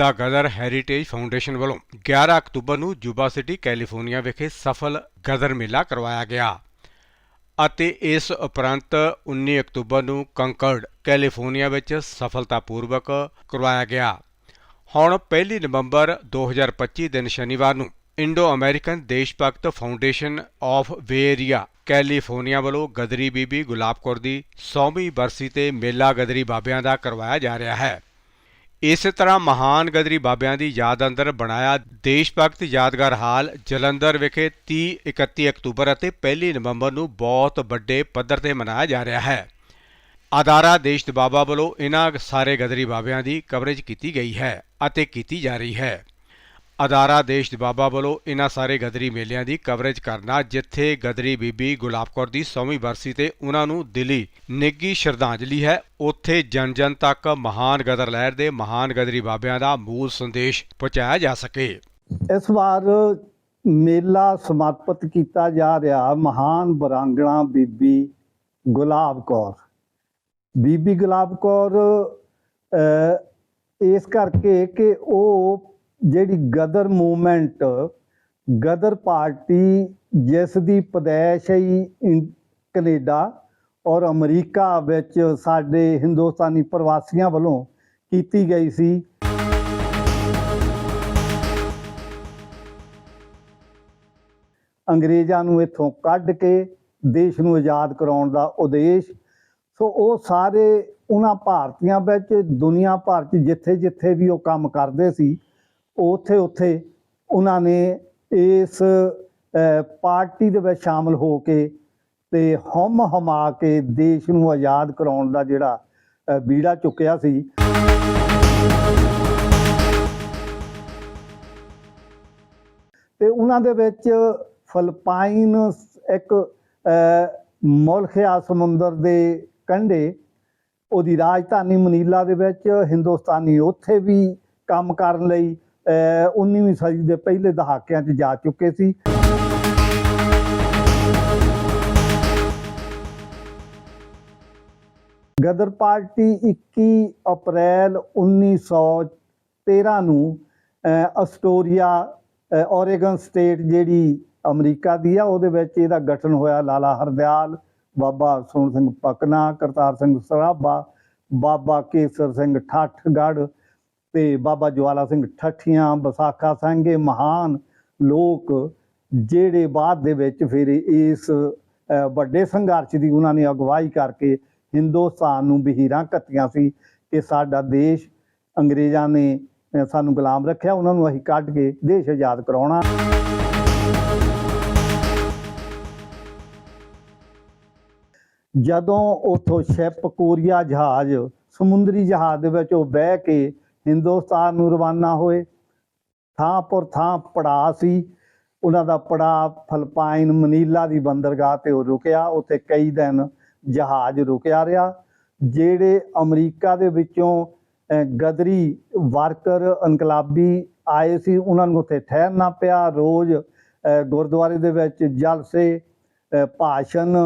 ਦਾ ਗਦਰ heritage foundation ਵੱਲੋਂ 11 October ਨੂੰ ਜੁਬਾ city, California ਵਿਖੇ ਸਫਲ ਗਦਰ ਮੇਲਾ ਕਰਵਾਇਆ ਗਿਆ ਅਤੇ ਇਸ ਉਪਰੰਤ 19 ਅਕਤੂਬਰ ਨੂੰ ਕੰਕਰਡ, ਕੈਲੀਫੋਰਨੀਆ ਵਿੱਚ ਸਫਲਤਾਪੂਰਵਕ ਕਰਵਾਇਆ ਗਿਆ। ਹੁਣ 1 ਨਵੰਬਰ 2025 ਦਿਨ ਸ਼ਨੀਵਾਰ ਨੂੰ Indo American Desh Bhagat Foundation of ਵੇਰੀਆ California ਵੱਲੋਂ ਗਦਰੀ ਬੀਬੀ ਗੁਲਾਬ ਕੌਰ ਦੀ 100ਵੀਂ ਬਰਸੀ ਤੇ ਮੇਲਾ ਗਦਰੀ ਬਾਬਿਆਂ ਦਾ ਕਰਵਾਇਆ ਜਾ ਰਿਹਾ ਹੈ। ਇਸੇ ਤਰ੍ਹਾਂ ਮਹਾਨ ਗਦਰੀ ਬਾਬਿਆਂ ਦੀ ਯਾਦ ਅੰਦਰ ਬਣਾਇਆ ਦੇਸ਼ ਭਗਤ ਯਾਦਗਾਰ ਹਾਲ ਜਲੰਧਰ ਵਿਖੇ 30 31 ਅਕਤੂਬਰ ਅਤੇ 1 ਨਵੰਬਰ ਨੂੰ ਬਹੁਤ ਵੱਡੇ ਪੱਧਰ ਤੇ ਮਨਾਇਆ ਜਾ ਰਿਹਾ ਹੈ। ਅਦਾਰਾ ਦੇਸ਼ ਦੇ ਬਾਬਾ ਵੱਲੋਂ ਇਹਨਾਂ ਸਾਰੇ ਗਦਰੀ ਬਾਬਿਆਂ ਦੀ ਕਵਰੇਜ ਕੀਤੀ ਗਈ ਹੈ ਅਤੇ ਕੀਤੀ ਜਾ ਰਹੀ ਹੈ। ਅਦਾਰਾ ਦੇਸ਼ ਦੇ ਵੱਲੋਂ ਇਹਨਾਂ ਸਾਰੇ ਗਦਰੀ ਮੇਲਿਆਂ ਦੀ ਕਵਰੇਜ ਕਰਨਾ, ਜਿੱਥੇ ਗਦਰੀ ਬੀਬੀ ਗੁਲਾਬ ਕੌਰ ਦੀ 100ਵੀਂ ਬਰਸੀ ਤੇ ਉਹਨਾਂ ਨੂੰ ਦਿਲੀ ਨਿੱਗੀ ਸ਼ਰਧਾਂਜਲੀ ਹੈ, ਉੱਥੇ ਜਨ ਜਨ ਤੱਕ ਮਹਾਨ ਗਦਰ ਲਹਿਰ ਦੇ ਮਹਾਨ ਗਦਰੀ ਬਾਬਿਆਂ ਦਾ ਮੂਲ ਸੰਦੇਸ਼ ਪਹੁੰਚਾਇਆ ਜਾ ਸਕੇ। ਇਸ ਵਾਰ ਮੇਲਾ ਸਮਾਪਤ ਕੀਤਾ ਜਾ ਰਿਹਾ, ਮਹਾਨ ਬਰਾਂਗਣਾ ਬੀਬੀ ਗੁਲਾਬ ਕੌਰ। ਬੀਬੀ ਗੁਲਾਬ ਕੌਰ ਇਸ ਕਰਕੇ ਕਿ ਉਹ ਜਿਹੜੀ ਗਦਰ ਮੂਵਮੈਂਟ, ਗਦਰ ਪਾਰਟੀ, ਜਿਸ ਦੀ ਪਦੈਸ਼ ਹੀ ਇੰ- ਕੈਨੇਡਾ ਔਰ ਅਮਰੀਕਾ ਵਿੱਚ ਸਾਡੇ ਹਿੰਦੁਸਤਾਨੀ ਪ੍ਰਵਾਸੀਆਂ ਵੱਲੋਂ ਕੀਤੀ ਗਈ ਸੀ। ਅੰਗਰੇਜ਼ਾਂ ਨੂੰ ਇੱਥੋਂ ਕੱਢ ਕੇ ਦੇਸ਼ ਨੂੰ ਆਜ਼ਾਦ ਕਰਾਉਣ ਦਾ ਉਦੇਸ਼। ਸੋ ਉਹ ਸਾਰੇ ਉਹਨਾਂ ਭਾਰਤੀਆਂ ਵਿੱਚ, ਦੁਨੀਆ ਭਰ 'ਚ ਜਿੱਥੇ ਜਿੱਥੇ ਵੀ ਉਹ ਕੰਮ ਕਰਦੇ ਸੀ ਉੱਥੇ ਉੱਥੇ ਉਹਨਾਂ ਨੇ ਇਸ ਪਾਰਟੀ ਦੇ ਵਿੱਚ ਸ਼ਾਮਲ ਹੋ ਕੇ ਤੇ ਹਮ ਹਮਾ ਕੇ ਦੇਸ਼ ਨੂੰ ਆਜ਼ਾਦ ਕਰਾਉਣ ਦਾ ਜਿਹੜਾ ਬੀੜਾ ਚੁੱਕਿਆ ਸੀ। ਤੇ ਉਹਨਾਂ ਦੇ ਵਿੱਚ ਫਲਪਾਈਨ ਇੱਕ ਅਹ, ਮੁਲਕ ਆ ਸਮੁੰਦਰ ਦੇ ਕੰਢੇ ਉਹਦੀ ਰਾਜਧਾਨੀ ਮਨੀਲਾ ਦੇ ਵਿੱਚ ਹਿੰਦੁਸਤਾਨੀ ਉੱਥੇ ਵੀ ਕੰਮ ਕਰਨ ਲਈ 19ਵੀਂ ਸਦੀ ਦੇ ਪਹਿਲੇ ਦਹਾਕਿਆਂ 'ਚ ਜਾ ਚੁੱਕੇ ਸੀ। ਗਦਰ ਪਾਰਟੀ 21 ਅਪ੍ਰੈਲ 1913 ਨੂੰ ਅਹ, ਅਸਟੋਰੀਆ ਅਹ, ਔਰੇਗਨ ਸਟੇਟ ਜਿਹੜੀ ਅਮਰੀਕਾ ਦੀ ਆ ਉਹਦੇ ਵਿੱਚ ਇਹਦਾ ਗਠਨ ਹੋਇਆ ਲਾਲਾ ਹਰਦਿਆਲ ਬਾਬਾ ਸੋਹਣ ਸਿੰਘ ਪਕਨਾ ਕਰਤਾਰ ਸਿੰਘ ਸਰਾਭਾ ਬਾਬਾ ਕੇਸਰ ਸਿੰਘ ਠੱਠਗੜ੍ਹ ਤੇ ਬਾਬਾ ਜਵਾਲਾ ਸਿੰਘ ਠੱਠੀਆਂ, ਵਿਸਾਖਾ ਸਿੰਘ ਮਹਾਨ ਲੋਕ ਜਿਹੜੇ ਬਾਅਦ ਦੇ ਵਿੱਚ ਫਿਰ ਇਸ ਵੱਡੇ ਸੰਘਰਸ਼ ਦੀ ਉਹਨਾਂ ਨੇ ਅਗਵਾਈ ਕਰਕੇ ਹਿੰਦੁਸਤਾਨ ਨੂੰ ਬਹੀਰਾਂ ਕੱਤੀਆਂ ਸੀ ਕਿ ਸਾਡਾ ਦੇਸ਼ ਅੰਗਰੇਜ਼ਾਂ ਨੇ ਸਾਨੂੰ ਗੁਲਾਮ ਰੱਖਿਆ, ਉਹਨਾਂ ਨੂੰ ਅਸੀਂ ਕੱਢ ਕੇ ਦੇਸ਼ ਆਜ਼ਾਦ ਕਰਾਉਣਾ। ਜਦੋਂ ਉਥੋਂ ਸ਼ਿਪ, ਕੋਰੀਆ ਜਹਾਜ਼, ਸਮੁੰਦਰੀ ਜਹਾਜ਼ ਦੇ ਵਿੱਚ ਉਹ ਬਹਿ ਕੇ ਹਿੰਦੁਸਤਾਨ ਨੂੰ ਰਵਾਨਾ ਹੋਏ। ਥਾਂ ਪਰ ਥਾਂ ਪੜਾ ਸੀ। ਉਹਨਾਂ ਦਾ ਪੜਾ ਫਲਪਾਈਨ ਮਨੀਲਾ ਦੀ ਬੰਦਰਗਾਹ ਤੇ ਉਹ ਰੁਕਿਆ। ਉੱਥੇ ਕਈ ਦਿਨ ਜਹਾਜ਼ ਰੁਕਿਆ ਰਿਹਾ, ਜਿਹੜੇ ਅਮਰੀਕਾ ਦੇ ਵਿੱਚੋਂ ਗਦਰੀ ਵਰਕਰ ਇਨਕਲਾਬੀ ਆਏ ਸੀ। ਉਹਨਾਂ ਨੂੰ ਉੱਥੇ ਠਹਿਰਨਾ ਪਿਆ। ਰੋਜ਼ ਗੁਰਦੁਆਰੇ ਦੇ ਵਿੱਚ ਜਲਸੇ ਭਾਸ਼ਣ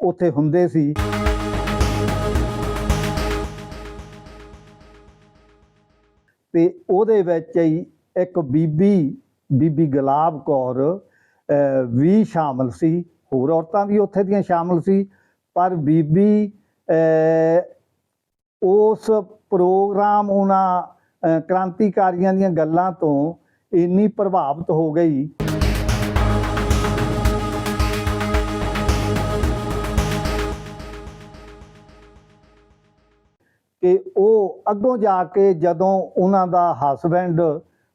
ਉੱਥੇ ਹੁੰਦੇ ਸੀ। ਤੇ ਉਹਦੇ ਵਿੱਚ ਹੀ ਇੱਕ ਬੀਬੀ ਬੀਬੀ ਗੁਲਾਬ ਕੌਰ ਵੀ ਸ਼ਾਮਲ ਸੀ। ਹੋਰ ਔਰਤਾਂ ਵੀ ਉੱਥੇ ਦੀਆਂ ਸ਼ਾਮਲ ਸੀ, ਪਰ ਬੀਬੀ ਉਸ ਪ੍ਰੋਗਰਾਮ ਉਹਨਾਂ ਕ੍ਰਾਂਤੀਕਾਰੀਆਂ ਦੀਆਂ ਗੱਲਾਂ ਤੋਂ ਇੰਨੀ ਪ੍ਰਭਾਵਿਤ ਹੋ ਗਈ ਕਿ ਉਹ ਅੱਗੋਂ ਜਾ ਕੇ ਜਦੋਂ ਉਹਨਾਂ ਦਾ ਹਸਬੈਂਡ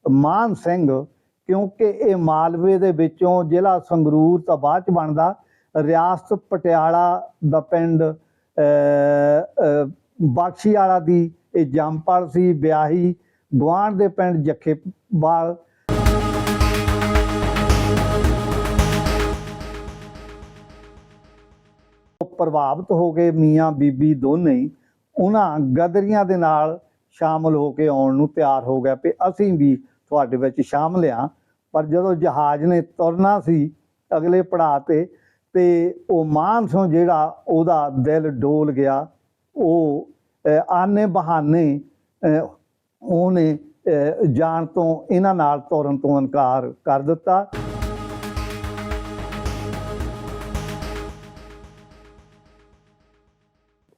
ਮਾਨ ਸਿੰਘ, ਕਿਉਂਕਿ ਇਹ ਮਾਲਵੇ ਦੇ ਵਿੱਚੋਂ ਜ਼ਿਲ੍ਹਾ ਸੰਗਰੂਰ ਤੋਂ ਬਾਅਦ ਚ ਬਣਦਾ, ਰਿਆਸਤ ਪਟਿਆਲਾ ਦਾ ਪਿੰਡ ਬਾਕਸ਼ੀ ਵਾਲਾ ਦੀ ਇਹ ਜੰਮਪਲ ਸੀ, ਵਿਆਹੀ, ਗੁਆਂਢ ਦੇ ਪਿੰਡ ਜੱਖੇਵਾਲ। ਪ੍ਰਭਾਵਿਤ ਹੋ ਗਏ ਮੀਆਂ ਬੀਬੀ ਦੋਨੇ। ਉਹਨਾਂ ਗਦਰੀਆਂ ਦੇ ਨਾਲ ਸ਼ਾਮਲ ਹੋ ਕੇ ਆਉਣ ਨੂੰ ਤਿਆਰ ਹੋ ਗਿਆ ਵੀ ਅਸੀਂ ਵੀ ਤੁਹਾਡੇ ਵਿੱਚ ਸ਼ਾਮਲ ਆ ਪਰ ਜਦੋਂ ਜਹਾਜ਼ ਨੇ ਤੁਰਨਾ ਸੀ ਅਗਲੇ ਪੜਾਅ ਤੇ ਤੇ ਉਹ ਮਾਨਸੋਂ ਜਿਹੜਾ ਉਹਦਾ ਦਿਲ ਡੋਲ ਗਿਆ, ਉਹ ਆਨੇ ਬਹਾਨੇ ਉਹਨੇ ਜਾਣ ਤੋਂ, ਇਹਨਾਂ ਨਾਲ ਤੁਰਨ ਤੋਂ ਇਨਕਾਰ ਕਰ ਦਿੱਤਾ।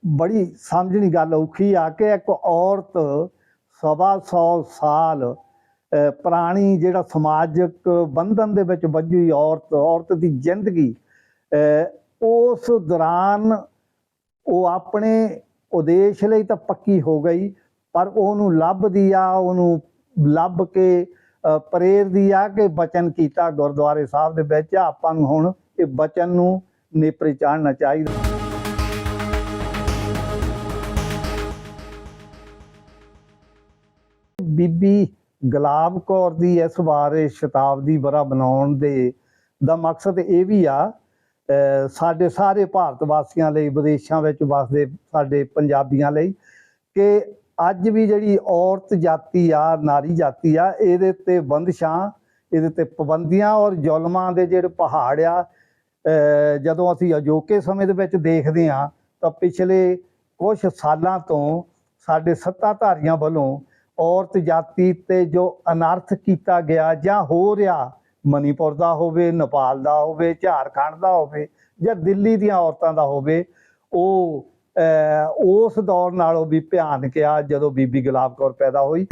ਬੜੀ ਸਮਝਣੀ ਗੱਲ ਔਖੀ ਆ ਕਿ ਇੱਕ ਔਰਤ ਸਵਾ ਸੌ ਸਾਲ ਪੁਰਾਣੀ ਜਿਹੜਾ ਸਮਾਜਿਕ ਬੰਧਨ ਦੇ ਵਿੱਚ ਵੱਜੀ ਔਰਤ ਔਰਤ ਦੀ ਜ਼ਿੰਦਗੀ ਅਹ, ਉਸ ਦੌਰਾਨ ਉਹ ਆਪਣੇ ਉਦੇਸ਼ ਲਈ ਤਾਂ ਪੱਕੀ ਹੋ ਗਈ ਪਰ ਉਹਨੂੰ ਲੱਭਦੀ ਆ ਉਹਨੂੰ ਲੱਭ ਕੇ ਪ੍ਰੇਰਦੀ ਆ ਕਿ ਬਚਨ ਕੀਤਾ ਗੁਰਦੁਆਰੇ ਸਾਹਿਬ ਦੇ ਵਿੱਚ ਆਪਾਂ ਨੂੰ ਹੁਣ ਇਹ ਬਚਨ ਨੂੰ ਨੇਪਰੇ ਚਾੜਨਾ ਚਾਹੀਦਾ। ਬੀਬੀ ਗੁਲਾਬ ਕੌਰ ਦੀ ਇਸ ਵਾਰ ਸ਼ਤਾਬਦੀ ਬਰਾ ਬਣਾਉਣ ਦੇ ਦਾ ਮਕਸਦ ਇਹ ਵੀ ਆ ਸਾਡੇ ਸਾਰੇ ਭਾਰਤ ਵਾਸੀਆਂ ਲਈ, ਵਿਦੇਸ਼ਾਂ ਵਿੱਚ ਵਸਦੇ ਸਾਡੇ ਪੰਜਾਬੀਆਂ ਲਈ ਕਿ ਅੱਜ ਵੀ ਜਿਹੜੀ ਔਰਤ ਜਾਤੀ ਆ, ਨਾਰੀ ਜਾਤੀ ਆ, ਇਹਦੇ ਤੇ ਬੰਦਸ਼ਾਂ ਇਹਦੇ ਤੇ ਪਾਬੰਦੀਆਂ ਔਰ ਜ਼ੁਲਮਾਂ ਦੇ ਜਿਹੜੇ ਪਹਾੜ ਆ ਜਦੋਂ ਅਸੀਂ ਅਜੋਕੇ ਸਮੇਂ ਦੇ ਵਿੱਚ ਦੇਖਦੇ ਆ ਤਾਂ ਪਿਛਲੇ ਕੁਝ ਸਾਲਾਂ ਤੋਂ ਸਾਡੇ ਸੱਤਾਧਾਰੀਆਂ ਵੱਲੋਂ ਔਰਤ ਜਾਤੀ ਤੇ ਜੋ ਅਨਰਥ ਕੀਤਾ ਗਿਆ ਜਾਂ ਹੋ ਰਿਹਾ ਮਨੀਪੁਰ ਦਾ ਹੋਵੇ ਨੇਪਾਲ ਦਾ ਹੋਵੇ ਝਾਰਖੰਡ ਦਾ ਹੋਵੇ ਜਾਂ ਦਿੱਲੀ ਦੀਆਂ ਔਰਤਾਂ ਦਾ ਹੋਵੇ ਉਹ ਅਹ, ਉਸ ਦੌਰ ਨਾਲੋਂ ਵੀ ਭਿਆਨਕ ਆ ਜਦੋਂ ਬੀਬੀ ਗੁਲਾਬ ਕੌਰ ਪੈਦਾ ਹੋਈ।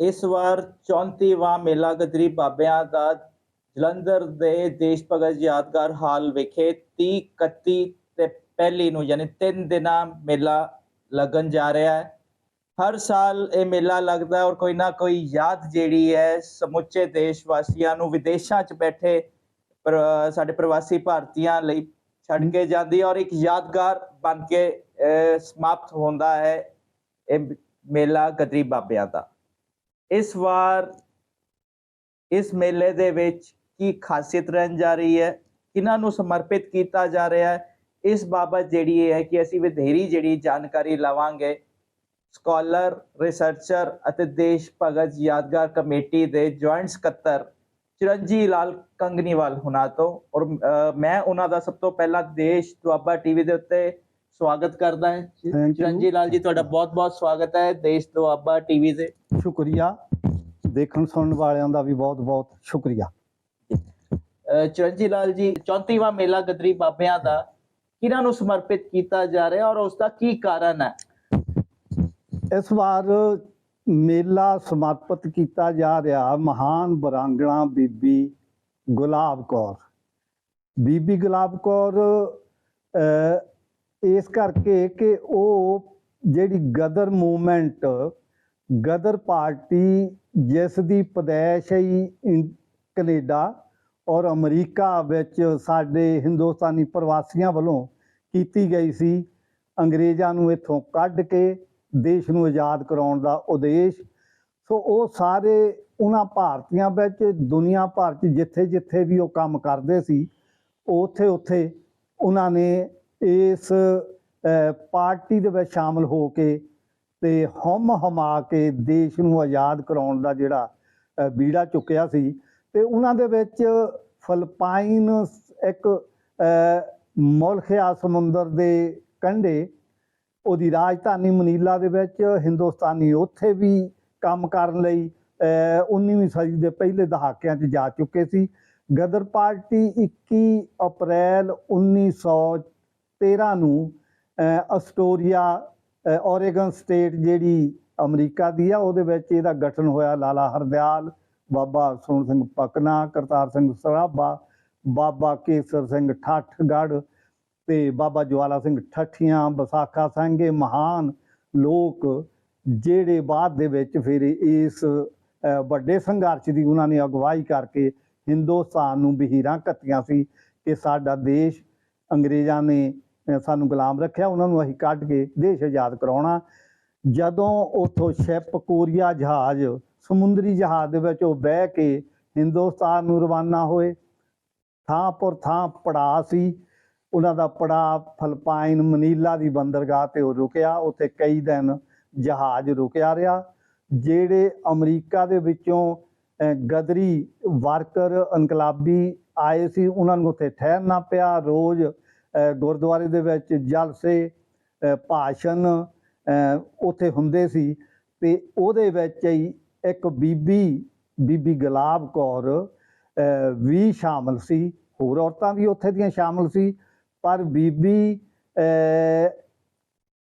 ਇਸ ਵਾਰ 34ਵਾਂ ਮੇਲਾ ਗਦਰੀ ਬਾਬਿਆਂ ਦਾ ਜਲੰਧਰ ਦੇ ਦੇਸ਼ ਭਗਤ ਯਾਦਗਾਰ ਹਾਲ ਵਿਖੇ 30 31 ਤੇ ਪਹਿਲੀ ਨੂੰ ਯਾਨੀ 3 ਦਿਨਾਂ ਮੇਲਾ ਲੱਗਣ ਜਾ ਰਿਹਾ ਹੈ। ਹਰ ਸਾਲ ਇਹ ਮੇਲਾ ਲੱਗਦਾ ਔਰ ਕੋਈ ਨਾ ਕੋਈ ਯਾਦ ਜਿਹੜੀ ਹੈ ਸਮੁੱਚੇ ਦੇਸ਼ ਵਾਸੀਆਂ ਨੂੰ ਵਿਦੇਸ਼ਾਂ 'ਚ ਬੈਠੇ ਪਰ- ਸਾਡੇ ਪ੍ਰਵਾਸੀ ਭਾਰਤੀਆਂ ਲਈ ਛੱਡ ਕੇ ਜਾਂਦੀ ਔਰ ਇੱਕ ਯਾਦਗਾਰ ਬਣ ਕੇ ਸਮਾਪਤ ਹੁੰਦਾ ਹੈ ਇਹ ਮੇਲਾ ਗਦਰੀ ਬਾਬਿਆਂ ਦਾ। ਇਸ ਵਾਰ ਇਸ ਮੇਲੇ ਦੇ ਵਿੱਚ ਕੀ ਖਾਸੀਅਤ ਰਹਿਣ ਜਾ ਰਹੀ ਹੈ ਕਿਹਨਾਂ ਨੂੰ ਸਮਰਪਿਤ ਕੀਤਾ ਜਾ ਰਿਹਾ ਹੈ ਇਸ ਬਾਬਤ ਜਿਹੜੀ ਇਹ ਹੈ ਕਿ ਅਸੀਂ ਵਧੇਰੀ ਜਿਹੜੀ ਜਾਣਕਾਰੀ ਲਵਾਂਗੇ। ਸਕਾਲਰ ਰਿਸਰਚਰ ਅਤੇ ਦੇਸ਼ ਭਗਤ ਯਾਦਗਾਰ ਕਮੇਟੀ ਦੇ ਜੁਆਇੰਟ ਸਕੱਤਰ ਚਿਰੰਜੀ ਲਾਲ ਕੰਗਨੀਵਾਲ ਹੁਣਾਂ ਤੋਂ ਔਰ ਮੈਂ ਉਹਨਾਂ ਦਾ ਸਭ ਤੋਂ ਪਹਿਲਾਂ ਦੇਸ਼ ਦੁਆਬਾ ਟੀਵੀ ਦੇ ਉੱਤੇ ਸਵਾਗਤ ਕਰਦਾ ਹਾਂ. ਚਿਰੰਜੀ ਲਾਲ ਜੀ ਤੁਹਾਡਾ ਬਹੁਤ-ਬਹੁਤ ਸਵਾਗਤ ਹੈ ਦੇਸ਼ ਦੁਆਬਾ ਟੀਵੀ ਤੇ। ਸ਼ੁਕਰੀਆ। ਦੇਖਣ ਸੁਣਨ ਵਾਲਿਆਂ ਦਾ ਵੀ ਬਹੁਤ ਬਹੁਤ ਸ਼ੁਕਰੀਆ। ਚਿਰੰਜੀ ਲਾਲ ਜੀ 34ਵਾਂ ਮੇਲਾ ਗਦਰੀ ਬਾਬਿਆਂ ਦਾ ਕਿਹਨਾਂ ਨੂੰ ਸਮਰਪਿਤ ਕੀਤਾ ਜਾ ਰਿਹਾ ਔਰ ਉਸ ਦਾ ਕੀ ਕਾਰਨ ਹੈ? ਇਸ ਵਾਰ ਮੇਲਾ ਸਮਰਪਿਤ ਕੀਤਾ ਜਾ ਰਿਹਾ ਮਹਾਨ ਬਰਾਂਗਣਾ ਬੀਬੀ ਗੁਲਾਬ ਕੌਰ। ਬੀਬੀ ਗੁਲਾਬ ਕੌਰ ਇਸ ਕਰਕੇ ਕਿ ਉਹ ਜਿਹੜੀ ਗਦਰ ਮੂਵਮੈਂਟ ਗਦਰ ਪਾਰਟੀ ਜਿਸ ਦੀ ਪਦੈਸ਼ ਹੀ ਇੰ- ਕੈਨੇਡਾ ਔਰ ਅਮਰੀਕਾ ਵਿੱਚ ਸਾਡੇ ਹਿੰਦੁਸਤਾਨੀ ਪ੍ਰਵਾਸੀਆਂ ਵੱਲੋਂ ਕੀਤੀ ਗਈ ਸੀ। ਅੰਗਰੇਜ਼ਾਂ ਨੂੰ ਇੱਥੋਂ ਕੱਢ ਕੇ ਦੇਸ਼ ਨੂੰ ਆਜ਼ਾਦ ਕਰਾਉਣ ਦਾ ਉਦੇਸ਼। ਸੋ ਉਹ ਸਾਰੇ ਉਹਨਾਂ ਭਾਰਤੀਆਂ ਵਿੱਚ, ਦੁਨੀਆ ਭਰ 'ਚ ਜਿੱਥੇ ਜਿੱਥੇ ਵੀ ਉਹ ਕੰਮ ਕਰਦੇ ਸੀ, ਉੱਥੇ ਉੱਥੇ ਉਹਨਾਂ ਨੇ ਇਸ ਪਾਰਟੀ ਦੇ ਵਿੱਚ ਸ਼ਾਮਲ ਹੋ ਕੇ ਤੇ ਹਮ ਹਮਾ ਕੇ ਦੇਸ਼ ਨੂੰ ਆਜ਼ਾਦ ਕਰਾਉਣ ਦਾ ਜਿਹੜਾ ਬੀੜਾ ਚੁੱਕਿਆ ਸੀ ਤੇ ਉਹਨਾਂ ਦੇ ਵਿੱਚ ਫਲਪਾਈਨ ਇੱਕ ਅਹ, ਮੁਲਕ ਆ ਸਮੁੰਦਰ ਦੇ ਕੰਢੇ ਉਹਦੀ ਰਾਜਧਾਨੀ ਮਨੀਲਾ ਦੇ ਵਿੱਚ ਹਿੰਦੁਸਤਾਨੀ ਉੱਥੇ ਵੀ ਕੰਮ ਕਰਨ ਲਈ ਅਹ, 19ਵੀਂ ਸਦੀ ਦੇ ਪਹਿਲੇ ਦਹਾਕਿਆਂ 'ਚ ਜਾ ਚੁੱਕੇ ਸੀ। ਗਦਰ ਪਾਰਟੀ 21 ਅਪ੍ਰੈਲ 1913 ਨੂੰ ਅਹ, ਅਸਟੋਰੀਆ ਅ, ਓਰੇਗਨ ਸਟੇਟ ਜਿਹੜੀ ਅਮਰੀਕਾ ਦੀ ਆ ਉਹਦੇ ਵਿੱਚ ਇਹਦਾ ਗਠਨ ਹੋਇਆ ਲਾਲਾ ਹਰਦਿਆਲ ਬਾਬਾ ਸੋਹਣ ਸਿੰਘ ਪਕਨਾ ਕਰਤਾਰ ਸਿੰਘ ਸਰਾਭਾ ਬਾਬਾ ਕੇਸਰ ਸਿੰਘ ਠਾਠਗੜ੍ਹ ਤੇ ਬਾਬਾ ਜਵਾਲਾ ਸਿੰਘ ਠੱਠੀਆਂ ਵਿਸਾਖਾ ਸਿੰਘ ਮਹਾਨ ਲੋਕ ਜਿਹੜੇ ਬਾਅਦ ਦੇ ਵਿੱਚ ਫਿਰ ਇਸ ਵੱਡੇ ਸੰਘਰਸ਼ ਦੀ ਉਹਨਾਂ ਨੇ ਅਗਵਾਈ ਕਰਕੇ ਹਿੰਦੁਸਤਾਨ ਨੂੰ ਬਹੀਰਾਂ ਕੱਤੀਆਂ ਸੀ ਕਿ ਸਾਡਾ ਦੇਸ਼ ਅੰਗਰੇਜ਼ਾਂ ਨੇ ਸਾਨੂੰ ਗੁਲਾਮ ਰੱਖਿਆ, ਉਹਨਾਂ ਨੂੰ ਅਸੀਂ ਕੱਢ ਕੇ ਦੇਸ਼ ਆਜ਼ਾਦ ਕਰਾਉਣਾ। ਜਦੋਂ ਉਥੋਂ ਸ਼ਿਪ, ਕੋਰੀਆ ਜਹਾਜ਼, ਸਮੁੰਦਰੀ ਜਹਾਜ਼ ਦੇ ਵਿੱਚ ਉਹ ਬਹਿ ਕੇ ਹਿੰਦੁਸਤਾਨ ਨੂੰ ਰਵਾਨਾ ਹੋਏ। ਥਾਂ ਪਰ ਥਾਂ ਪੜਾ ਸੀ। ਉਹਨਾਂ ਦਾ ਪੜਾ ਫਲਪਾਈਨ ਮਨੀਲਾ ਦੀ ਬੰਦਰਗਾਹ ਤੇ ਉਹ ਰੁਕਿਆ। ਉੱਥੇ ਕਈ ਦਿਨ ਜਹਾਜ਼ ਰੁਕਿਆ ਰਿਹਾ, ਜਿਹੜੇ ਅਮਰੀਕਾ ਦੇ ਵਿੱਚੋਂ ਗਦਰੀ ਵਰਕਰ, ਇਨਕਲਾਬੀ ਆਏ ਸੀ। ਉਹਨਾਂ ਨੂੰ ਉੱਥੇ ਠਹਿਰਨਾ ਪਿਆ। ਰੋਜ਼ ਗੁਰਦੁਆਰੇ ਦੇ ਵਿੱਚ ਜਲਸੇ ਭਾਸ਼ਣ ਉੱਥੇ ਹੁੰਦੇ ਸੀ ਤੇ ਉਹਦੇ ਵਿੱਚ ਹੀ ਇੱਕ ਬੀਬੀ ਬੀਬੀ ਗੁਲਾਬ ਕੌਰ ਵੀ ਸ਼ਾਮਲ ਸੀ। ਹੋਰ ਔਰਤਾਂ ਵੀ ਉੱਥੇ ਦੀਆਂ ਸ਼ਾਮਲ ਸੀ, ਪਰ ਬੀਬੀ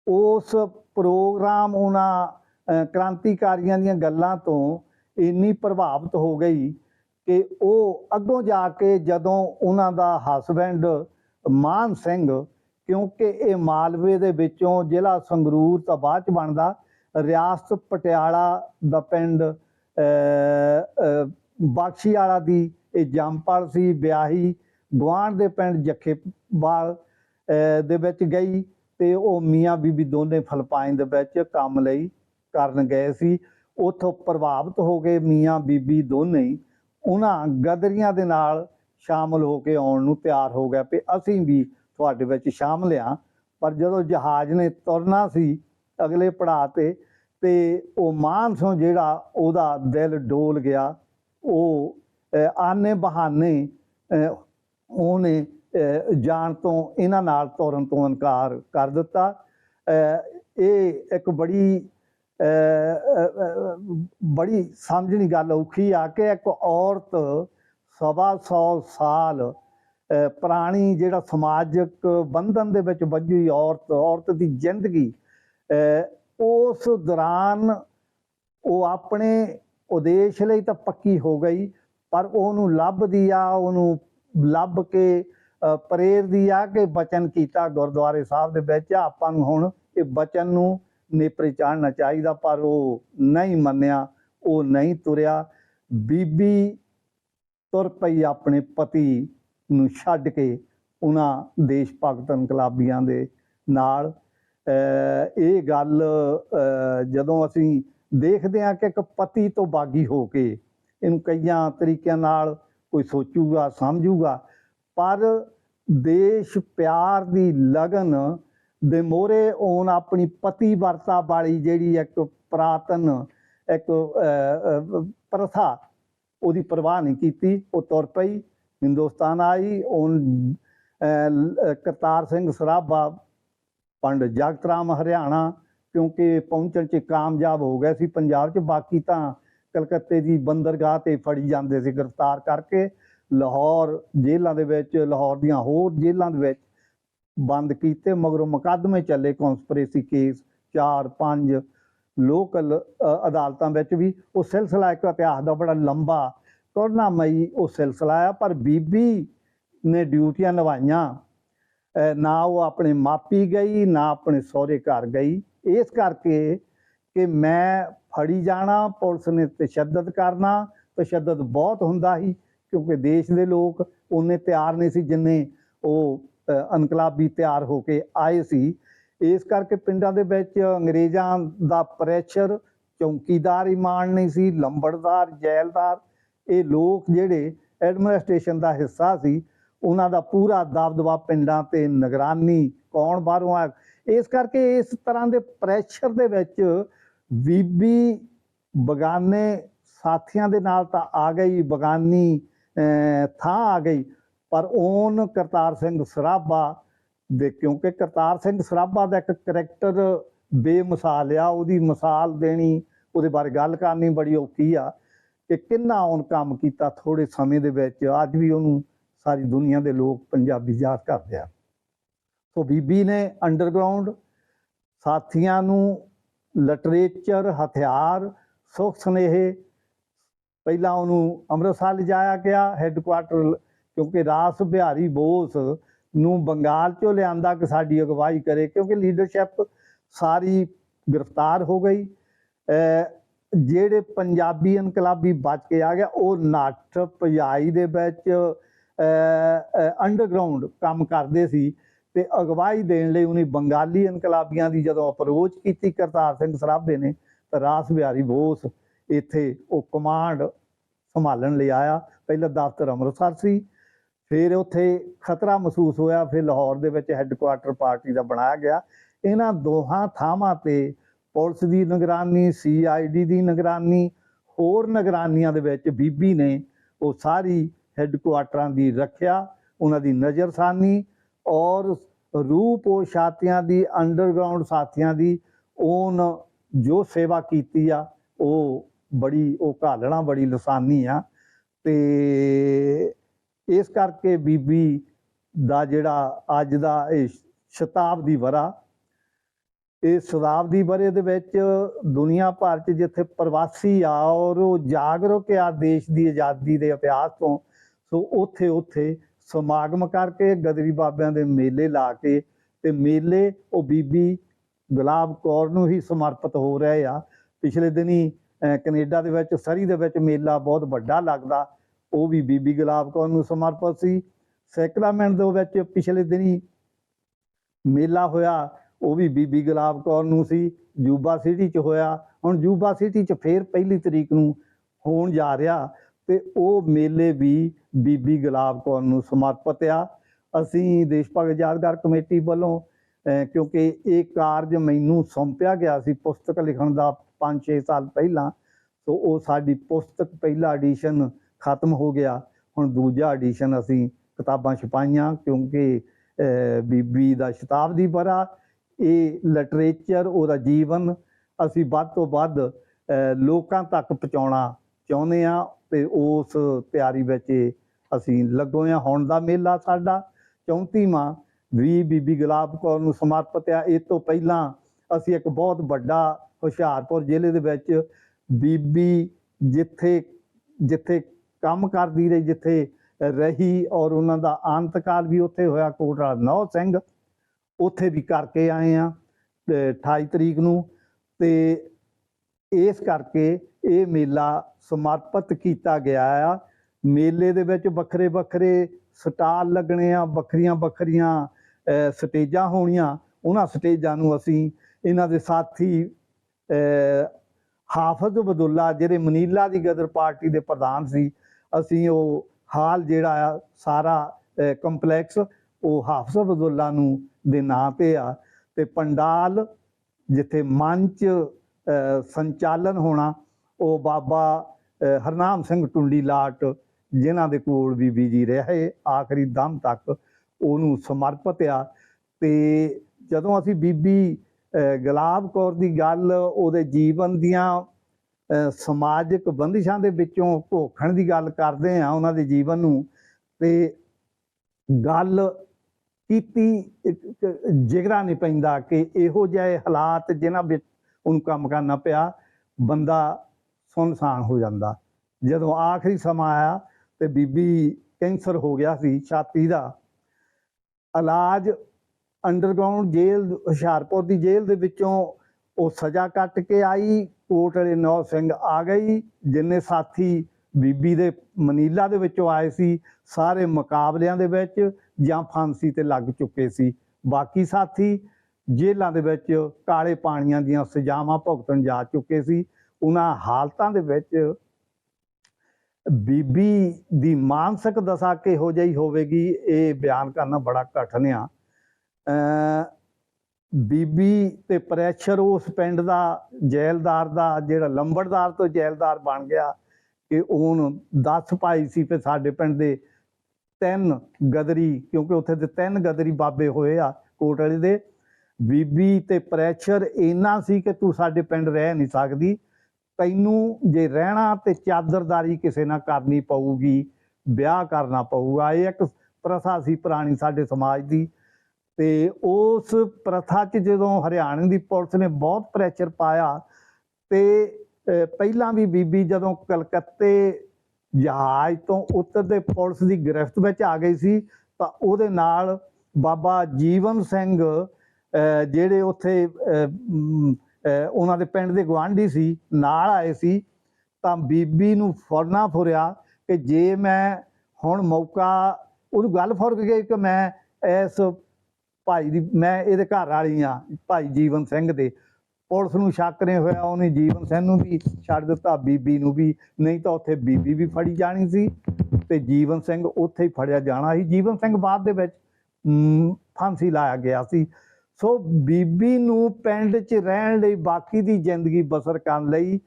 ਉਸ ਪ੍ਰੋਗਰਾਮ ਉਹਨਾਂ ਕ੍ਰਾਂਤੀਕਾਰੀਆਂ ਦੀਆਂ ਗੱਲਾਂ ਤੋਂ ਇੰਨੀ ਪ੍ਰਭਾਵਿਤ ਹੋ ਗਈ ਕਿ ਉਹ ਅੱਗੋਂ ਜਾ ਕੇ ਜਦੋਂ ਉਹਨਾਂ ਦਾ ਹਸਬੈਂਡ ਮਾਨ ਸਿੰਘ, ਕਿਉਂਕਿ ਇਹ ਮਾਲਵੇ ਦੇ ਵਿੱਚੋਂ ਜ਼ਿਲ੍ਹਾ ਸੰਗਰੂਰ ਤਾਂ ਬਾਅਦ ਚ ਬਣਦਾ, ਰਿਆਸਤ ਪਟਿਆਲਾ ਦਾ ਪਿੰਡ ਬਾਕਸ਼ੀ ਵਾਲਾ ਦੀ ਇਹ ਜੰਮਪਲ ਸੀ, ਵਿਆਹੀ, ਗੁਆਂਢ ਦੇ ਪਿੰਡ ਜੱਖੇਵਾਲ ਦੇ ਵਿੱਚ ਗਈ ਤੇ ਉਹ ਮੀਆਂ ਬੀਬੀ ਦੋਨੇ ਫਲਪਾਈਨ ਦੇ ਵਿੱਚ ਕੰਮ ਲਈ ਕਰਨ ਗਏ ਸੀ। ਉਥੋਂ ਪ੍ਰਭਾਵਿਤ ਹੋ ਕੇ ਮੀਆਂ ਬੀਬੀ ਦੋਨੇ ਉਹਨਾਂ ਗਦਰੀਆਂ ਦੇ ਨਾਲ ਸ਼ਾਮਲ ਹੋ ਕੇ ਆਉਣ ਨੂੰ ਤਿਆਰ ਹੋ ਗਿਆ ਵੀ ਅਸੀਂ ਵੀ ਤੁਹਾਡੇ ਵਿੱਚ ਸ਼ਾਮਲ ਆ ਪਰ ਜਦੋਂ ਜਹਾਜ਼ ਨੇ ਤੁਰਨਾ ਸੀ ਅਗਲੇ ਪੜਾਅ ਤੇ ਤੇ ਉਹ ਮਾਨਸੋਂ ਜਿਹੜਾ ਉਹਦਾ ਦਿਲ ਡੋਲ ਗਿਆ, ਉਹ ਆਨੇ ਬਹਾਨੇ ਉਹਨੇ ਜਾਣ ਤੋਂ ਇਹਨਾਂ ਨਾਲ ਤੁਰਨ ਤੋਂ ਇਨਕਾਰ ਕਰ ਦਿੱਤਾ। ਇਹ ਇੱਕ ਬੜੀ ਬੜੀ ਸਮਝਣੀ ਗੱਲ ਔਖੀ ਆ ਕਿ ਇੱਕ ਔਰਤ ਸਵਾ ਸੌ ਸਾਲ ਪੁਰਾਣੀ ਜਿਹੜਾ ਸਮਾਜਿਕ ਬੰਧਨ ਦੇ ਵਿੱਚ ਵੱਜੀ ਔਰਤ ਔਰਤ ਦੀ ਜ਼ਿੰਦਗੀ ਉਸ ਦੌਰਾਨ ਉਹ ਆਪਣੇ ਉਦੇਸ਼ ਲਈ ਤਾਂ ਪੱਕੀ ਹੋ ਗਈ, ਪਰ ਉਹਨੂੰ ਲੱਭਦੀ ਆ, ਉਹਨੂੰ ਲੱਭ ਕੇ ਪ੍ਰੇਰਦੀ ਆ ਕਿ ਬਚਨ ਕੀਤਾ ਗੁਰਦੁਆਰੇ ਸਾਹਿਬ ਦੇ ਵਿੱਚ, ਆਪਾਂ ਨੂੰ ਹੁਣ ਇਹ ਬਚਨ ਨੂੰ ਨੇਪਰੇ ਚਾੜਨਾ ਚਾਹੀਦਾ, ਪਰ ਉਹ ਨਹੀਂ ਮੰਨਿਆ, ਉਹ ਨਹੀਂ ਤੁਰਿਆ। ਬੀਬੀ ਤੁਰ ਪਈ ਆਪਣੇ ਪਤੀ ਨੂੰ ਛੱਡ ਕੇ ਉਹਨਾਂ ਦੇਸ਼ ਭਗਤ ਇਨਕਲਾਬੀਆਂ ਦੇ ਨਾਲ। ਇਹ ਗੱਲ ਜਦੋਂ ਅਸੀਂ ਦੇਖਦੇ ਹਾਂ ਕਿ ਇੱਕ ਪਤੀ ਤੋਂ ਬਾਗੀ ਹੋ ਕੇ ਇਹਨੂੰ ਕਈਆਂ ਤਰੀਕਿਆਂ ਨਾਲ ਕੋਈ ਸੋਚੂਗਾ, ਸਮਝੂਗਾ, ਪਰ ਦੇਸ਼ ਪਿਆਰ ਦੀ ਲਗਨ ਦੇ ਮੋਰੇ ਆਉਣ ਆਪਣੀ ਪਤੀ ਵਰਤਾ ਵਾਲੀ ਜਿਹੜੀ ਇੱਕ ਪ੍ਰਾਤਨ, ਇੱਕ ਪ੍ਰਥਾ ਉਹਦੀ ਪਰਵਾਹ ਨਹੀਂ ਕੀਤੀ। ਉਹ ਤੁਰ ਪਈ, ਹਿੰਦੁਸਤਾਨ ਆਈ ਉਹ ਕਰਤਾਰ ਸਿੰਘ ਸਰਾਭਾ ਪੰਡਿਤ ਜਗਤ ਰਾਮ ਹਰਿਆਣਾ, ਕਿਉਂਕਿ ਪਹੁੰਚਣ 'ਚ ਕਾਮਯਾਬ ਹੋ ਗਏ ਸੀ। ਪੰਜਾਬ 'ਚ ਬਾਕੀ ਤਾਂ ਕਲਕੱਤੇ ਦੀ ਬੰਦਰਗਾਹ ਤੇ ਫੜੀ ਜਾਂਦੇ ਸੀ ਗ੍ਰਿਫਤਾਰ ਕਰਕੇ। ਲਾਹੌਰ ਜੇਲ੍ਹਾਂ ਦੇ ਵਿੱਚ, ਲਾਹੌਰ ਦੀਆਂ ਹੋਰ ਜੇਲ੍ਹਾਂ ਦੇ ਵਿੱਚ ਬੰਦ ਕੀਤੇ, ਮਗਰੋਂ ਮੁਕੱਦਮੇ ਚੱਲੇ। ਕਨਸਪੀਰੇਸੀ ਕੇਸ 4 5 ਲੋਕਲ ਅਦਾਲਤਾਂ ਵਿੱਚ ਵੀ ਉਹ ਸਿਲਸਿਲਾ ਇੱਕ ਇਤਿਹਾਸ ਦਾ ਬੜਾ ਲੰਬਾ ਕਰੁਣਾਮਈ ਉਹ ਸਿਲਸਿਲਾ ਆ, ਪਰ ਬੀਬੀ ਨੇ ਡਿਊਟੀਆਂ ਨਿਭਾਈਆਂ। ਨਾ ਉਹ ਆਪਣੇ ਮਾਪੀ ਗਈ, ਨਾ ਆਪਣੇ ਸਹੁਰੇ ਘਰ ਗਈ। ਇਸ ਕਰਕੇ ਕਿ ਮੈਂ ਫੜੀ ਜਾਣਾ, ਪੁਲਿਸ ਨੇ ਤਸ਼ੱਦਦ ਕਰਨਾ। ਤਸ਼ੱਦਦ ਬਹੁਤ ਹੁੰਦਾ ਸੀ, ਕਿਉਂਕਿ ਦੇਸ਼ ਦੇ ਲੋਕ ਉਹਨੇ ਤਿਆਰ ਨਹੀਂ ਸੀ ਜਿੰਨੇ ਉਹ ਅਨਕਲਾਬੀ ਤਿਆਰ ਹੋ ਕੇ ਆਏ ਸੀ। ਇਸ ਕਰਕੇ ਪਿੰਡਾਂ ਦੇ ਵਿੱਚ ਅੰਗਰੇਜ਼ਾਂ ਦਾ ਪ੍ਰੈਸ਼ਰ ਚੌਕੀਦਾਰ ਇਮਾਨ ਨਹੀਂ ਸੀ, ਲੰਬੜਦਾਰ, ਜੈਲਦਾਰ, ਇਹ ਲੋਕ ਜਿਹੜੇ ਐਡਮਿਨਿਸਟ੍ਰੇਸ਼ਨ ਦਾ ਹਿੱਸਾ ਸੀ, ਉਹਨਾਂ ਦਾ ਪੂਰਾ ਦਬਦਬਾ ਪਿੰਡਾਂ ਤੇ ਨਿਗਰਾਨੀ ਕੌਣ ਬਾਹਰੋਂ ਆ। ਇਸ ਕਰਕੇ ਇਸ ਤਰ੍ਹਾਂ ਦੇ ਪ੍ਰੈਸ਼ਰ ਦੇ ਵਿੱਚ ਬੀਬੀ ਬਗਾਨੇ ਸਾਥੀਆਂ ਦੇ ਨਾਲ ਤਾਂ ਆ ਗਈ, ਬਗਾਨੀ ਥਾਂ ਆ ਗਈ, ਪਰ ਉਹਨ ਕਰਤਾਰ ਸਿੰਘ ਸਰਾਭਾ ਦੇ ਕਿਉਂਕਿ ਕਰਤਾਰ ਸਿੰਘ ਸਰਾਭਾ ਦਾ ਇੱਕ ਕਰੈਕਟਰ ਬੇਮਿਸਾਲ ਆ, ਉਹਦੀ ਮਿਸਾਲ ਦੇਣੀ, ਉਹਦੇ ਬਾਰੇ ਗੱਲ ਕਰਨੀ ਬੜੀ ਔਖੀ ਆ ਕਿ ਕਿੰਨਾ ਉਹਨ ਕੰਮ ਕੀਤਾ ਥੋੜੇ ਸਮੇਂ ਦੇ ਵਿੱਚ, ਅੱਜ ਵੀ ਉਹਨੂੰ ਸਾਰੀ ਦੁਨੀਆ ਦੇ ਲੋਕ ਪੰਜਾਬੀ ਯਾਦ ਕਰਦੇ ਆ। ਸੋ ਬੀਬੀ ਨੇ ਅੰਡਰਗਰਾਉਂਡ ਸਾਥੀਆਂ ਨੂੰ ਲਿਟਰੇਚਰ ਹਥਿਆਰ, ਸੁਖ ਸੁਨੇਹੇ, ਪਹਿਲਾਂ ਉਹਨੂੰ ਅੰਮ੍ਰਿਤਸਰ ਲਿਜਾਇਆ ਗਿਆ ਹੈੱਡਕੁਆਟਰ ਕਿਉਂਕਿ ਰਾਸ ਬਿਹਾਰੀ ਬੋਸ ਨੂੰ ਬੰਗਾਲ ਚੋਂ ਲਿਆਂਦਾ ਕਿ ਸਾਡੀ ਅਗਵਾਈ ਕਰੇ, ਕਿਉਂਕਿ ਲੀਡਰਸ਼ਿਪ ਸਾਰੀ ਗ੍ਰਿਫਤਾਰ ਹੋ ਗਈ। ਜਿਹੜੇ ਪੰਜਾਬੀ ਇਨਕਲਾਬੀ ਬਚ ਕੇ ਆ ਗਿਆ, ਉਹ ਨੱਠ ਪਜਾਈ ਦੇ ਵਿੱਚ ਅੰਡਰਗਰਾਉਂਡ ਕੰਮ ਕਰਦੇ ਸੀ ਤੇ ਅਗਵਾਈ ਦੇਣ ਲਈ ਉਹਨੇ ਬੰਗਾਲੀ ਇਨਕਲਾਬੀਆਂ ਦੀ ਜਦੋਂ ਅਪਰੋਚ ਕੀਤੀ, ਕਰਤਾਰ ਸਿੰਘ ਸਰਾਭੇ ਨੇ, ਤਾਂ ਰਾਸ ਬਿਹਾਰੀ ਬੋਸ ਇੱਥੇ ਉਹ ਕਮਾਂਡ ਸੰਭਾਲਣ ਲਈ ਆਇਆ। ਪਹਿਲਾਂ ਦਫ਼ਤਰ ਅੰਮ੍ਰਿਤਸਰ ਸੀ ਫਿਰ ਉੱਥੇ ਖਤਰਾ ਮਹਿਸੂਸ ਹੋਇਆ, ਫਿਰ ਲਾਹੌਰ ਦੇ ਵਿੱਚ ਹੈੱਡਕੁਆਟਰ ਪਾਰਟੀ ਦਾ ਬਣਾਇਆ ਗਿਆ। ਇਹਨਾਂ ਦੋਹਾਂ ਥਾਵਾਂ ਤੇ ਪੁਲਿਸ ਦੀ ਨਿਗਰਾਨੀ ਸੀਆਈਡੀ ਦੀ ਨਿਗਰਾਨੀ, ਹੋਰ ਨਿਗਰਾਨੀਆਂ ਦੇ ਵਿੱਚ ਬੀਬੀ ਨੇ ਉਹ ਸਾਰੀ ਹੈੱਡਕੁਆਟਰਾਂ ਦੀ ਰੱਖਿਆ, ਉਹਨਾਂ ਦੀ ਨਜ਼ਰਸਾਨੀ ਔਰ ਰੂਪੋ ਸਾਥੀਆਂ ਦੀ ਅੰਡਰਗਰਾਉਂਡ ਸਾਥੀਆਂ ਦੀ ਉਹਨ ਜੋ ਸੇਵਾ ਕੀਤੀ ਆ, ਉਹ ਬੜੀ, ਉਹ ਘਾਲਣਾ ਬੜੀ ਲਸਾਨੀ ਆ। ਤੇ ਇਸ ਕਰਕੇ ਬੀਬੀ ਦਾ ਜਿਹੜਾ ਅੱਜ ਦਾ ਇਹ ਸ਼ਤਾਬਦੀ ਵਰਾ ਇਹ ਸ਼ਤਾਬਦੀ ਵਰੇ ਦੇ ਵਿੱਚ ਦੁਨੀਆ ਭਰ 'ਚ ਜਿੱਥੇ ਪ੍ਰਵਾਸੀ ਆ ਔਰ ਉਹ ਜਾਗਰੂਕ ਆ ਦੇਸ਼ ਦੀ ਆਜ਼ਾਦੀ ਦੇ ਇਤਿਹਾਸ ਤੋਂ ਸੋ ਉੱਥੇ ਉੱਥੇ ਸਮਾਗਮ ਕਰਕੇ ਗਦਰੀ ਬਾਬਿਆਂ ਦੇ ਮੇਲੇ ਲਾ ਕੇ ਤੇ ਮੇਲੇ ਉਹ ਬੀਬੀ ਗੁਲਾਬ ਕੌਰ ਨੂੰ ਹੀ ਸਮਰਪਿਤ ਹੋ ਰਹੇ ਆ। ਪਿਛਲੇ ਦਿਨੀ ਅਹ, ਕੈਨੇਡਾ ਦੇ ਵਿੱਚ ਸਰੀ ਦੇ ਵਿੱਚ ਮੇਲਾ ਬਹੁਤ ਵੱਡਾ ਲੱਗਦਾ। ਉਹ ਵੀ ਬੀਬੀ ਗੁਲਾਬ ਕੌਰ ਨੂੰ ਸਮਰਪਿਤ ਸੀ। ਸੈਕਰਾਮੈਂਟ ਦੇ ਵਿੱਚ ਪਿਛਲੇ ਦਿਨੀ ਮੇਲਾ ਹੋਇਆ ਉਹ ਵੀ ਬੀਬੀ ਗੁਲਾਬ ਕੌਰ ਨੂੰ ਸੀ। ਜੂਬਾ ਸਿਟੀ 'ਚ ਹੋਇਆ। ਹੁਣ ਜੂਬਾ ਸਿਟੀ 'ਚ ਫੇਰ ਪਹਿਲੀ ਤਰੀਕ ਨੂੰ ਹੋਣ ਜਾ ਰਿਹਾ ਤੇ ਉਹ ਮੇਲੇ ਵੀ ਬੀਬੀ ਗੁਲਾਬ ਕੌਰ ਨੂੰ ਸਮਰਪਿਤ ਆ। ਅਸੀਂ ਦੇਸ਼ ਭਗਤ ਯਾਦਗਾਰ ਕਮੇਟੀ ਵੱਲੋਂ ਅਹ, ਕਿਉਂਕਿ ਇਹ ਕਾਰਜ ਮੈਨੂੰ ਸੌਂਪਿਆ ਗਿਆ ਸੀ ਪੁਸਤਕ ਲਿਖਣ ਦਾ 5-6 ਸਾਲ ਪਹਿਲਾਂ ਸੋ ਉਹ ਸਾਡੀ ਪੁਸਤਕ ਪਹਿਲਾ ਐਡੀਸ਼ਨ ਖਤਮ ਹੋ ਗਿਆ। ਹੁਣ ਦੂਜਾ ਐਡੀਸ਼ਨ ਅਸੀਂ ਕਿਤਾਬਾਂ ਛਪਾਈਆਂ ਕਿਉਂਕਿ ਬੀਬੀ ਦਾ ਸ਼ਤਾਬਦੀ ਬਰਾ ਇਹ ਲਿਟਰੇਚਰ ਉਹਦਾ ਜੀਵਨ ਅਸੀਂ ਵੱਧ ਤੋਂ ਵੱਧ ਲੋਕਾਂ ਤੱਕ ਪਹੁੰਚਾਉਣਾ ਚਾਹੁੰਦੇ ਆ ਤੇ ਉਸ ਤਿਆਰੀ ਵਿੱਚ ਅਸੀਂ ਲੱਗੋ ਆ ਹੁਣ ਦਾ ਮੇਲਾ ਸਾਡਾ 34ਵਾਂ ਵੀ ਬੀਬੀ ਗੁਲਾਬ ਕੌਰ ਨੂੰ ਸਮਰਪਿਤ ਆ। ਇਹ ਤੋਂ ਪਹਿਲਾਂ ਅਸੀਂ ਇੱਕ ਬਹੁਤ ਵੱਡਾ ਹੁਸ਼ਿਆਰਪੁਰ ਜ਼ਿਲ੍ਹੇ ਦੇ ਵਿੱਚ ਬੀਬੀ ਜਿੱਥੇ ਜਿੱਥੇ ਕੰਮ ਕਰਦੀ ਰਹੀ, ਜਿੱਥੇ ਰਹੀ ਔਰ ਉਹਨਾਂ ਦਾ ਅੰਤਕਾਲ ਵੀ ਉੱਥੇ ਹੋਇਆ ਕੋਟੜਾ ਨੌ ਸਿੰਘ। ਉੱਥੇ ਵੀ ਕਰਕੇ ਆਏ ਆ 28 ਤਰੀਕ ਨੂੰ। ਤੇ ਇਸ ਕਰਕੇ ਇਹ ਮੇਲਾ ਸਮਰਪਿਤ ਕੀਤਾ ਗਿਆ ਆ। ਮੇਲੇ ਦੇ ਵਿੱਚ ਵੱਖਰੇ ਵੱਖਰੇ ਸਟਾਲ ਲੱਗਣੇ ਆ, ਵੱਖਰੀਆਂ ਵੱਖਰੀਆਂ ਸਟੇਜਾਂ ਹੋਣੀਆਂ। ਉਹਨਾਂ ਸਟੇਜਾਂ ਨੂੰ ਅਸੀਂ ਇਹਨਾਂ ਦੇ ਸਾਥੀ ਹਾਫਜ਼ ਬਦੁੱਲਾ ਜਿਹੜੇ ਮਨੀਲਾ ਦੀ ਗਦਰ ਪਾਰਟੀ ਦੇ ਪ੍ਰਧਾਨ ਸੀ ਅਸੀਂ ਉਹ ਹਾਲ ਜਿਹੜਾ ਆ, ਸਾਰਾ ਕੰਪਲੈਕਸ ਉਹ ਹਾਫਜ਼ ਬਦੁੱਲਾ ਨੂੰ ਦੇ ਨਾਂ ਤੇ ਆ ਤੇ ਪੰਡਾਲ ਜਿੱਥੇ ਮੰਚ ਸੰਚਾਲਨ ਹੋਣਾ, ਉਹ ਬਾਬਾ ਹਰਨਾਮ ਸਿੰਘ ਟੁੰਡੀ ਲਾਟ ਜਿਨ੍ਹਾਂ ਦੇ ਕੋਲ ਵੀ ਬੀਜੀ ਰਹੇ ਆਖਰੀ ਦਮ ਤੱਕ ਉਹਨੂੰ ਸਮਰਪਿਤ ਆ ਤੇ ਜਦੋਂ ਅਸੀਂ ਬੀਬੀ ਗੁਲਾਬ ਕੌਰ ਦੀ ਗੱਲ, ਉਹਦੇ ਜੀਵਨ ਦੀਆਂ ਸਮਾਜਿਕ ਬੰਦਿਸ਼ਾਂ ਦੇ ਵਿੱਚੋਂ ਘੋਖਣ ਦੀ ਗੱਲ ਕਰਦੇ ਆ ਉਹਨਾਂ ਦੇ ਜੀਵਨ ਨੂੰ, ਤੇ ਗੱਲ ਕੀਤੀ ਇੱਕ- ਜਿਗਰਾ ਨਹੀਂ ਪੈਂਦਾ ਕਿ ਇਹੋ ਜਿਹੇ ਹਾਲਾਤ ਜਿਨ੍ਹਾਂ ਵਿੱਚ ਉਹਨੂੰ ਕੰਮ ਕਰਨਾ ਪਿਆ, ਬੰਦਾ ਸੁੰਨਸਾਨ ਹੋ ਜਾਂਦਾ। ਜਦੋਂ ਆਖਰੀ ਸਮਾਂ ਆਇਆ ਤੇ ਬੀਬੀ ਕੈਂਸਰ ਹੋ ਗਿਆ ਸੀ, ਛਾਤੀ ਦਾ, ਇਲਾਜ ਅੰਡਰਗਰਾਉਂਡ ਜੇਲ੍ਹ, ਹੁਸ਼ਿਆਰਪੁਰ ਦੀ ਜੇਲ੍ਹ ਦੇ ਵਿੱਚੋਂ ਉਹ ਸਜ਼ਾ ਕੱਟ ਕੇ ਆਈ ਕੋਟ ਵਾਲੇ ਨੌ ਸਿੰਘ ਆ ਗਈ ਜਿੰਨੇ ਸਾਥੀ ਬੀਬੀ ਦੇ ਮਨੀਲਾ ਦੇ ਵਿੱਚੋਂ ਆਏ ਸੀ, ਸਾਰੇ ਮੁਕਾਬਲਿਆਂ ਦੇ ਵਿੱਚ ਜਾਂ ਫਾਂਸੀ ਤੇ ਲੱਗ ਚੁੱਕੇ ਸੀ। ਬਾਕੀ ਸਾਥੀ ਜੇਲ੍ਹਾਂ ਦੇ ਵਿੱਚ ਕਾਲੇ ਪਾਣੀਆਂ ਦੀਆਂ ਸਜ਼ਾਵਾਂ ਭੁਗਤਣ ਜਾ ਚੁੱਕੇ ਸੀ। ਉਹਨਾਂ ਹਾਲਤਾਂ ਦੇ ਵਿੱਚ ਬੀਬੀ ਦੀ ਮਾਨਸਿਕ ਦਸ਼ਾ ਕਿਹੋ ਜਿਹੀ ਹੋਵੇਗੀ, ਇਹ ਬਿਆਨ ਕਰਨਾ ਬੜਾ ਕਠਿਨ ਆ। ਅਮ ਬੀਬੀ ਤੇ ਪ੍ਰੈਸ਼ਰ ਉਸ ਪਿੰਡ ਦਾ, ਜੈਲਦਾਰ ਦਾ, ਜਿਹੜਾ ਲੰਬੜਦਾਰ ਤੋਂ ਜੈਲਦਾਰ ਬਣ ਗਿਆ ਕਿ ਉਹਨ 10 ਭਾਈ ਸੀ ਤੇ ਸਾਡੇ ਪਿੰਡ ਦੇ ਤਿੰਨ ਗਦਰੀ, ਕਿਉਂਕਿ ਉੱਥੇ ਦੇ ਤਿੰਨ ਗਦਰੀ ਬਾਬੇ ਹੋਏ ਆ ਕੋਟ ਵਾਲੇ ਦੇ। ਬੀਬੀ ਤੇ ਪ੍ਰੈਸ਼ਰ ਇੰਨਾ ਸੀ ਕਿ ਤੂੰ ਸਾਡੇ ਪਿੰਡ ਰਹਿ ਨਹੀਂ ਸਕਦੀ। ਤੈਨੂੰ ਜੇ ਰਹਿਣਾ ਤੇ ਚਾਦਰਦਾਰੀ ਕਿਸੇ ਨਾਲ ਕਰਨੀ ਪਊਗੀ, ਵਿਆਹ ਕਰਨਾ ਪਊਗਾ। ਇਹ ਇੱਕ ਪ੍ਰਥਾ ਸੀ ਪੁਰਾਣੀ ਸਾਡੇ ਸਮਾਜ ਦੀ। ਤੇ ਉਸ ਪ੍ਰਥਾ 'ਚ ਜਦੋਂ ਹਰਿਆਣੇ ਦੀ ਪੁਲਿਸ ਨੇ ਬਹੁਤ ਪ੍ਰੈਸ਼ਰ ਪਾਇਆ, ਤੇ ਪਹਿਲਾਂ ਵੀ ਬੀਬੀ ਜਦੋਂ ਕਲਕੱਤੇ ਜਹਾਜ਼ ਤੋਂ ਉਤਰਦੇ ਪੁਲਿਸ ਦੀ ਗ੍ਰਿਫਤ ਵਿੱਚ ਆ ਗਈ ਸੀ, ਤਾਂ ਉਹਦੇ ਨਾਲ ਬਾਬਾ ਜੀਵਨ ਸਿੰਘ ਜਿਹੜੇ ਉੱਥੇ ਉਹਨਾਂ ਦੇ ਪਿੰਡ ਦੇ ਗਵਾਂਢੀ ਸੀ, ਨਾਲ ਆਏ ਸੀ, ਤਾਂ ਬੀਬੀ ਨੂੰ ਫੜਨਾ ਫੁਰਿਆ ਕਿ ਜੇ ਮੈਂ ਹੁਣ ਮੌਕਾ, ਉਹਨੂੰ ਗੱਲ ਫੁਰਕ ਗਈ ਕਿ ਮੈਂ ਇਸ ਭਾਈ ਦੀ ਮੈਂ ਇਹਦੇ ਘਰ ਵਾਲੀ ਆ ਭਾਈ ਜੀਵਨ ਸਿੰਘ ਦੇ। ਪੁਲਿਸ ਨੂੰ ਸ਼ੱਕ ਨੇ ਹੋਇਆ ਉਹਨੇ ਜੀਵਨ ਸਿੰਘ ਨੂੰ ਵੀ ਛੱਡ ਦਿੱਤਾ ਬੀਬੀ ਨੂੰ ਵੀ। ਨਹੀਂ ਤਾਂ ਉੱਥੇ ਬੀਬੀ ਵੀ ਫੜੀ ਜਾਣੀ ਸੀ ਤੇ ਜੀਵਨ ਸਿੰਘ ਉੱਥੇ ਹੀ ਫੜਿਆ ਜਾਣਾ ਸੀ। ਜੀਵਨ ਸਿੰਘ ਬਾਅਦ ਦੇ ਵਿੱਚ ਫਾਂਸੀ ਲਾਇਆ ਗਿਆ ਸੀ। ਸੋ ਬੀਬੀ ਨੂੰ ਪਿੰਡ 'ਚ ਰਹਿਣ ਲਈ ਬਾਕੀ ਦੀ ਜ਼ਿੰਦਗੀ ਬਸਰ ਕਰਨ ਲਈ